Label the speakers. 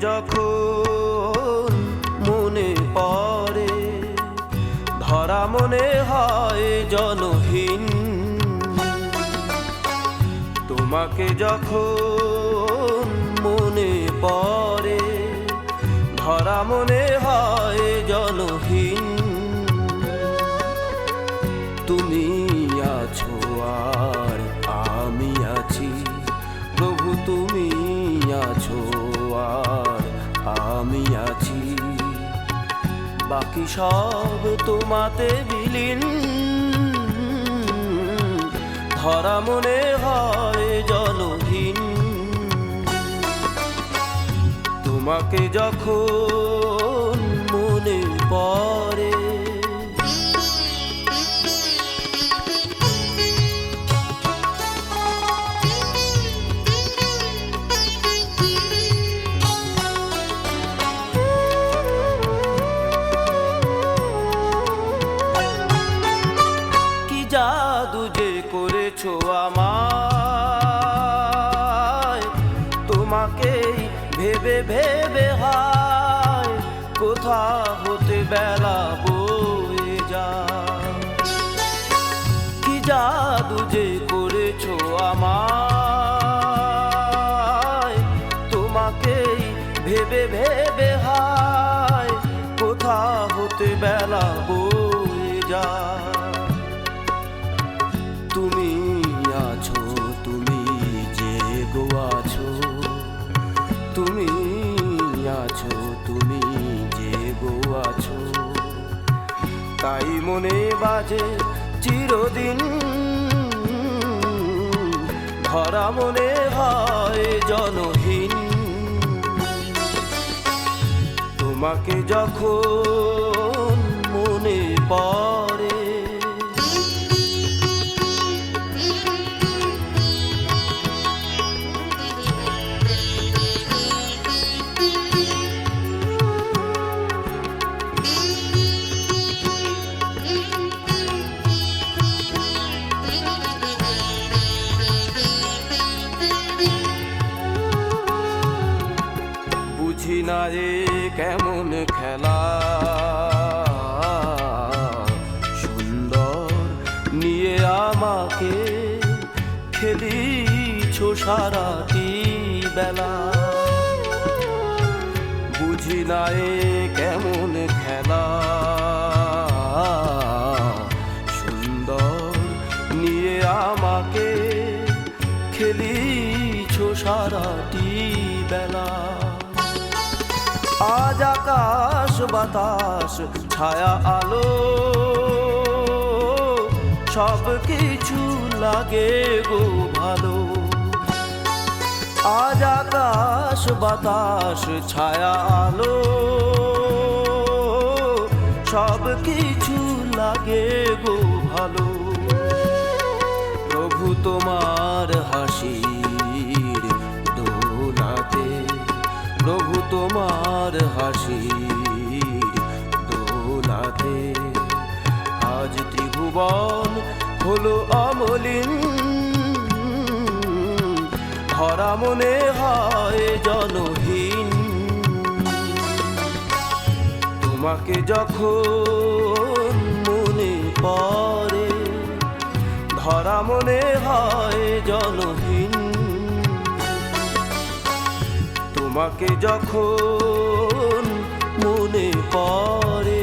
Speaker 1: যখন মনে পড়ে, ধরা মনে হয় জনহীন। তোমাকে যখন মনে পড়ে, ধরা মনে হয় জনহীন। তুমি আছো আর আমি আছি, প্রভু তুমি আছো আমি আছি। বাকি সব তোমাতে বিলীন। ধরা মনে হয় জলহীন। তোমাকে যখন মনে পড়ে জাদু যে করেছ আমায়, তোমাকেই ভেবে ভেবে হায়, কোথা হতে বেলা বয়ে যায়। কি জাদু যে করেছ আমায়, তোমাকেই ভেবে ভেবে হায়, কোথা হতে বেলা তাই মনে বাজে চিরদিন। ধরা মনে হয় জনহীন। তোমাকে যখন মনে পড়ে বুঝি না রে কেমন খেলা। সুন্দর নিয়ে আমাকে খেলিছ সারাটি বেলা। বুঝি না এ কেমন খেলা। সুন্দর নিয়ে আমাকে খেলিছ সারাটি বাতাস, ছায়া আলো, সব কিছু লাগে গো ভালো। আজ আকাশ, বাতাস, ছায়া আলো, সব কিছু লাগে গো ভালো। প্রভু তোমার হাসির প্রভু তোমার হাসির ত্রিভুবন হলো অমলিন। ধরা মনে হয় জনহীন। তোমাকে যখন মনে পড়ে, ধরা মনে হয় জনহীন। তোমাকে যখন মনে পড়ে